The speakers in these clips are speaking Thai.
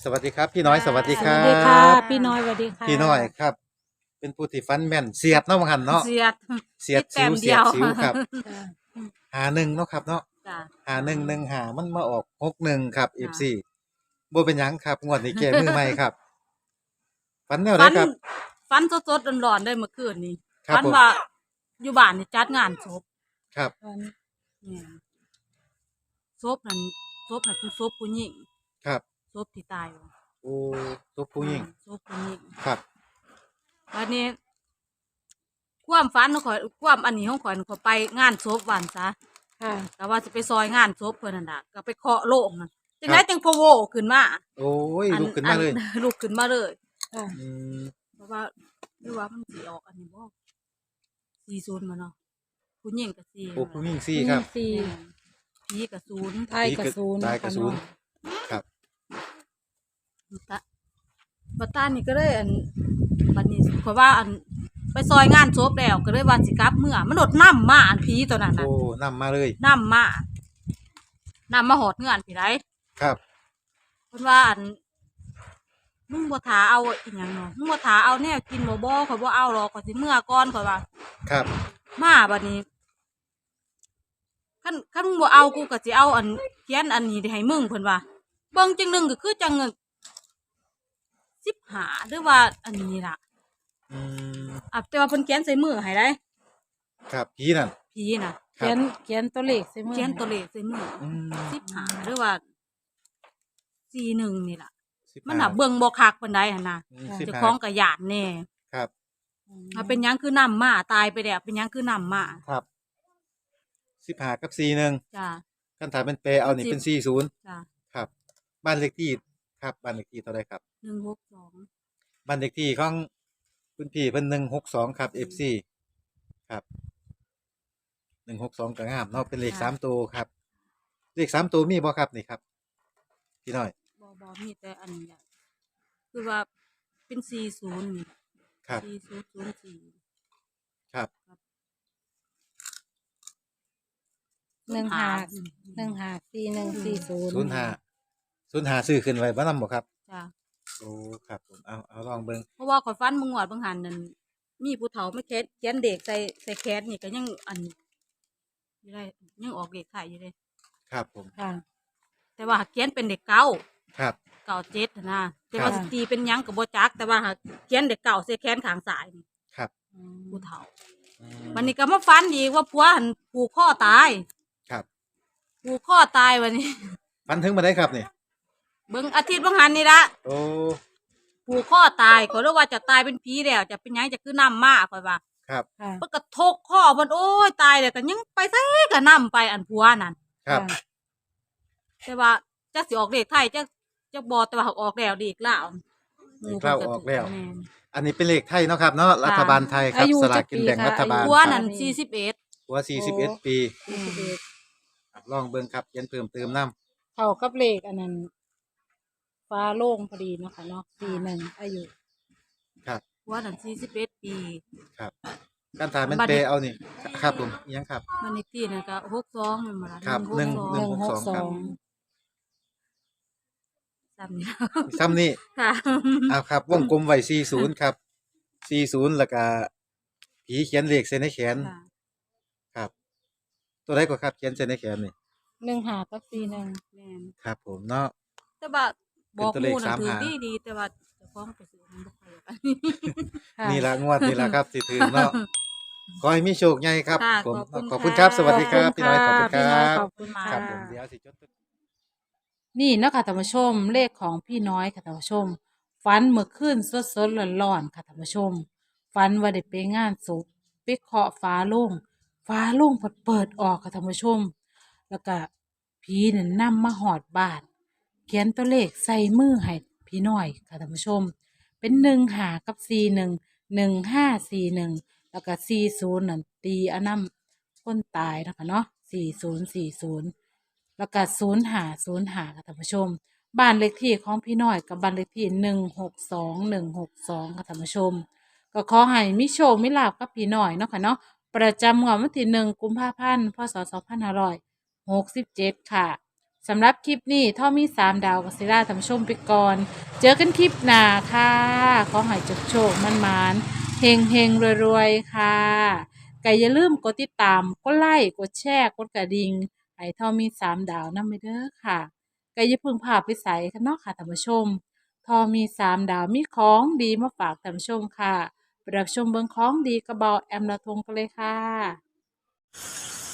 สวัสดีครับ พี่น้อยสวัสดีคสรัวับสดีค่ะพี่น้อยสวัสดีค่ะพี่น้อยครับ เป็นผู้ที่ฟันแม่นเสียดเนาะมังหันเนาะเสียด เสียดแต้สิวมเสียดเดียวสิวครับจ้ะหาหนึ่งเนาะครับเนาะจ้ะ หาหนึ่งหนึ่งหามันมาออกหกหนึ่งครับเอจ้ะฟซีโบเป็นหยังครับงวดนี้แก้มือใหม่ครับฟันแนวไหนฟันครับ ฟันสดๆร้อนๆได้เมื่อคืนนี้ครับฟันผมว่าอยู่บ้านนี่จัดงานศพครับ เนี่ยศพนั่นศพนั่นคือศพผู้หญิงครับ ศพที่ตายว่ะโอ้ตัวผู้หญิงศพผู้หญิงครับ วันนี้ ความฝันของข่อยความอันนี้ของข่อยข่อยไปงานศพวันซะค่ะ แต่ว่าจะไปซอยงานศพเพิ่นนั่นน่ะก็ไปเคาะโลงนั่นจังไดครับจังพะโวขึ้นมาโอ้ยลุกขึ้นมาเลยอัลุกขึ้นมาเลยค่ะอืมเพราะว่าหรือว่ามันสีออกอันนี้บ่สี่ศูนย์มาเนาะผู้หญิงกับสี่โอ้ผู้หญิงซี่ครับ สี่ผีกับศูนย์ ไทยกับศูนย์ตายกับศูนย์ค่ะครับ ตะบัตตานี่ก็เลยอันบัดนี้เพราะว่าอันไปซอยงานศพแล้วก็เลยว่าสิกลับเมื่อมันโดดน้ำมาอันผีตัวนั้นน่ะโอ้นำมาเลยน้ำมาน้ำมาหอดเงื่อนผีไรครับเพิ่นว่าอันมึงบ่ทาเอาอีหยังเนาะมึงบ่ทาเอาแนวกินบ่บ่ข่อยบ่เอาหรอกข่อยสิเมื่อก่อนข่อยว่า ครับมาบัดนี้คันคันมึงบ่เอากูก็สิเอาอันเขียนอันนี้ให้มึงเพิ่นว่าเบิ่งจังหนึงก็คือจัง สิบหาหรือว่าอันนี้ล่ะอืมอะแต่ว่าเพิ่นเขียนใส่มือให้ได้ครับผีนั่น ผีน่ะครัเขียบนเขียนตัวเลขใส่มือเขียนตัวเลขใส่มืออืมสิบหาหรือว่าสี่หนึ่งนี่ล่ะ สิบมันห้าน่ะเบิ่งบ่คักปานใดหั่นน่ะอืมสิบเจ้าห้าของก็ย่านแน่ครับ อะเป็นหยังคือน้ำมาตายไปแล้วเป็นหยังคือน้ำมาครับสิบห้ากับสี่หนึ่งจ้าคันถามเป็นเปรเอานี่สิบ เป็นสี่ศูนย์จ้าครับ บ้านเลขที่ครับบ้านเลขที่เท่าไรครับ หนึ่งหกสองบ้านเลขที่ของคุณพี่เพิ่นหนึ่งหกสองครับเอฟซีครับหนึ่งหกสองก็งามเนาะเป็นเลขสามตัวครับ เลขสามตัวมีบ่ครับนี่ครับ พี่น้อยบอบอมีแต่อันนี้อะคือว่าเป็นสี่ศูนย์นี่ครับ สี่ศูนย์ศูนย์สี่ครับ หนึ่งห้าหนึ่งห้าสี่หนึ่งสี่ศูนย์ศูนย์ห้าศูนย์ห้าซื้อขึ้นไว้บ้านนำบ่ครับ จ้าโอ้ครับผมเอาเอาลองเบิ่งเพราะว่าข่อยฟันมึงหวดบางหันนั่นมีผู้เฒ่าไม่แคสเขียนเด็กใส่ใส่แคสนี่ก็ยังอันอยู่ได้ยังออกเด็กไข่อยู่เลยครับผมค่ะ แต่ว่าหากเขียนเป็นเด็กเก่าครับเก่าเจ็ดน่ะนะแต่ว่าครัสบตีเป็นหยังกับโบจัก แต่ว่าหากเขียนเด็กเก่าใส่แขนขางสายนี่ครับผู้เฒ่าอืมวันนี้ก็มาฟันอีกว่าผัวหันผูกข้อตายครับผูกข้อตายวันนี้ ฟันถึงมาได้ครับนี่ เบิ่งอาทิตย์บางหันนี่ละโอ้ผูกข้อตายก็เรียกว่าจะตายเป็นผีแล้ว จะเป็นหยังจะคือน้ำมาข่อยว่าครับค่ะ เพิ่นก็ทกข้อมันโอ้ยตายแล้วก็ยังไปไสก็น้ำไปอันผัวนั่นครับค่ะแต่ว่าจักสิออกเด็กไทยจักจักบ่แต่ว่าออกแล้วเด็กลาวเด็กลาวออกแล้ว ม่น อันนี้เป็นเลขไทยเนาะครับเนาะรัฐบาลไทยครับอายุสลากกินแบ่งจักปีคะรัฐบาลผัวครับนั่น41หัวสี่สิบเอ็ดปีสี่สิบเอ็ดครับลองเบิ่งครับเขียนเพิ่มเติมน้เข้ากับเลขอันนั้น ฟ้าโล่งพอดีเนาะค่ะเนาะสี่หนึ่งอายุำครับผัวนั่น41ปีครับการถามเป็นบัดเปนี้เอานี่ครับผมอิหยังครับ มันอีกที่นั่นก็62แม่นบ่ล่ะครับหนึ่งหนึ่งหกสองซ้ำนี่ซ้ำนี่ค่ะเอาครับวงกลมไว้สี่ศูนย์ครับสี่ศูนย์แล้วก็ผีเขียนเลขเส้นในแขนค่ะครับ ตัวใดก็ครับเขียนเส้นในแขนนี่หนึ่งห้ากับสี่หนึ่งแม่นครับ ผมเนาะแต่ว่า บอกเป็นตัวเลขหมู่นั่นสามถือหางดีดีๆแต่ว่าเจ้าของไปซื้อมันบ่ค่อยอยากค่ะ นี่ละงวดนี่ละครับสิถึงเนาะขอให้มีโชคใหญ่ครับค่ะผมขอบคุณขอบคุณค่ะครับสวัสดีครับพี่น้อยขอบคุณคพี่น้รัอยบขอบคุณค่ะครับผมเดี๋ยวสิจด นี่เนาะคะท่านผู้ชมเลขของพี่น้อยค่ะท่านผู้ชมฝันเมื่อคืนสดสดๆร้อนๆค่ะท่านผู้ชมฝันว่าได้ไปงานศพไปเคาะฟ้าโล่งฟ้าโล่งเปิดเปิดออกค่ะท่านผู้ชม แล้วก็ผีเนี่ยนำมาหอดบ้านเขียนตัวเลขใส่มือให้พี่น้อยค่ะท่านผู้ชม เป็นหนึ่งหากับสี่หนึ่งหนึ่งห้าสี่หนึ่งแล้วก็สี่ศูนย์นั่นตีอันนั้นคนตายนะคะเนาะสี่ศูนย์สี่ศูนย์แล้วก็ศูนย์หาศูนย์หาค่ะท่านผู้ชม บ้านเลขที่ของพี่น้อยกับบ้านเลขที่หนึ่งหกสองหนึ่งหกสองค่ะท่านผู้ชม ก็ขอให้มิโชคมิลาบกับพี่น้อยเนาะค่ะเนาะประจำงวดวันที่หนึ่งกุมภาพันธ์พศสองพันห้าร้อยหกสิบเจ็ดค่ะ สำหรับคลิปนี้ท่อมีสามดาวกับซิล่าท่านผู้ชมไปก่อน เจอกันคลิปหน้าค่ะ ขอให้จบโชคมันมานเฮงเฮงรวยๆ ค่ะก็อย่าลืมกดติดตาม กดไลค์ กดแชร์ กดกระดิ่งให้ท่อมีสามดาวนั่นไปเด้อค่ะก็อย่าเพึ่งพาไปใส่กันเนาะค่ะท่านผู้ชมทอมีสามดาวมีของดีมาฝากท่านผู้ชมค่ะไปรับชมเบิงของดีกระเบาแอมละทงกันเลยค่ะ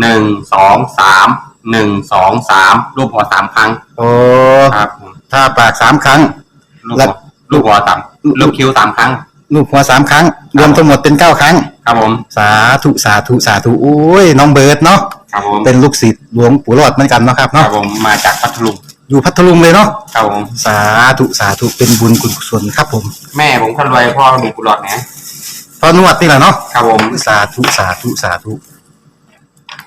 หนึ่งสองสามหนึ่งสองสามรูปหัวสามครั้งโอ้ครับผมถ้าปากสามครั้งลูกแล้หัววลูกหัวสามลูกคิ้วสามครั้ง ลูกหัวสามครั้ง รวมทั้งหมดเป็นเก้าครั้ง ครับผมสาธุสาธุสาธุโอ้ยน้องเบิร์ดเนาะครับผมเป็นลูกศิษย์หลวงปู่รอดเหมือนกันเนาะครับครัเนาะบผมมาจากพัทลุงอยู่พัทลุงเลยเนาะครับผมสาธุสาธุเป็นบุญกุศลครับผมแม่ผมคนรวยพ่อมีกุหลาบนะพอนวดนี่แหละเนาะครับผมสาธุสาธุสาธุ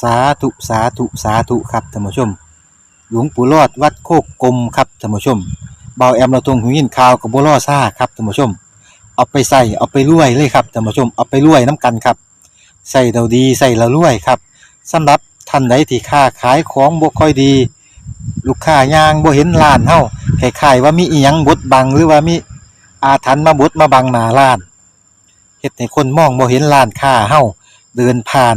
สาธุสาธุสาธุครับท่านผู้ชม หลวงปู่รอดวัดโคกกลมครับท่านผู้ชมเบาแอมเราตรงหูยินข่าวกับบัวล่อซ่าครับท่านผู้ชม เอาไปใส่เอาไปรวยเลยครับท่านผู้ชมเอาไปรวยน้ำกันครับใส่เราดีใส่เรารวยครับสำหรับท่านใดที่ค้าขายของบ่ค่อยดี ลูกค้ายางบ่เห็นร้านเฮาคล้ายๆว่ามีอีหยังบดบังหรือว่ามีอาถรรพ์มาบดมาบังหน้าร้านเฮ็ดให้คนมองบ่เห็นร้านค้าเฮาเดินผ่าน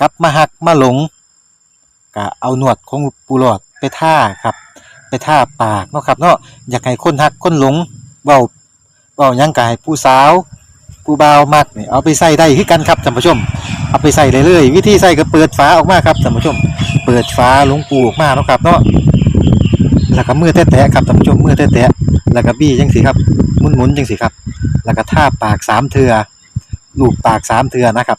กลับมาหักมาหลงก็เอาหนวดของปูหลอดไปท่าครับ ไปท่าปากเนาะครับเนาะอยากให้คนหักคนหลงเบาเบายังกายผู้สาวผู้บ่าวมักเนี่ยเอาไปใส่ได้คือกันครับท่านผู้ชม เอาไปใส่เลยเลยวิธีใส่ก็เปิดฝาออกมาครับท่านผู้ชม เปิดฝาหลวงปูออกมาเนาะครับเนาะแล้วก็มือแตะๆครับท่านผู้ชมมือแตะๆแล้วก็บี้จังสิครับหมุนๆจังสิครับ แล้วก็ท่าปากสามเทือลูบปากสามเทือนะครับ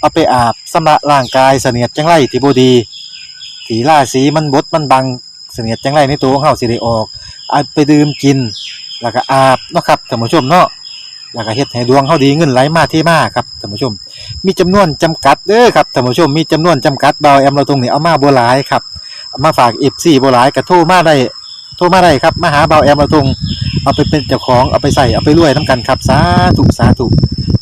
เอาไปอาบสำระร่างกายเสนียดจังไรที่บ่ดีถีล่าสีมันบดมันบังเสนียดจังไรในตัวของเฮาสิได้ออกเอาไปดื่มกิน แล้วก็อาบเนาะครับท่านผู้ชมเนาะแล้วก็เฮ็ดให้ดวงเฮาดีเงินไหลมาเทมาครับท่านผู้ชม มีจำนวนจำกัดเด้อครับท่านผู้ชมมีจำนวนจำกัดเบาแอมเราตรงนี้เอามาบ่หลายครับมาฝาก FC บ่หลายก็โทรมาได้โทรมาได้ครับมาหาเบาแอมเราตรงเอาไปเป็นเจ้าของเอาไปใส่เอาไปรวยนํกันครับสาธุสาธุ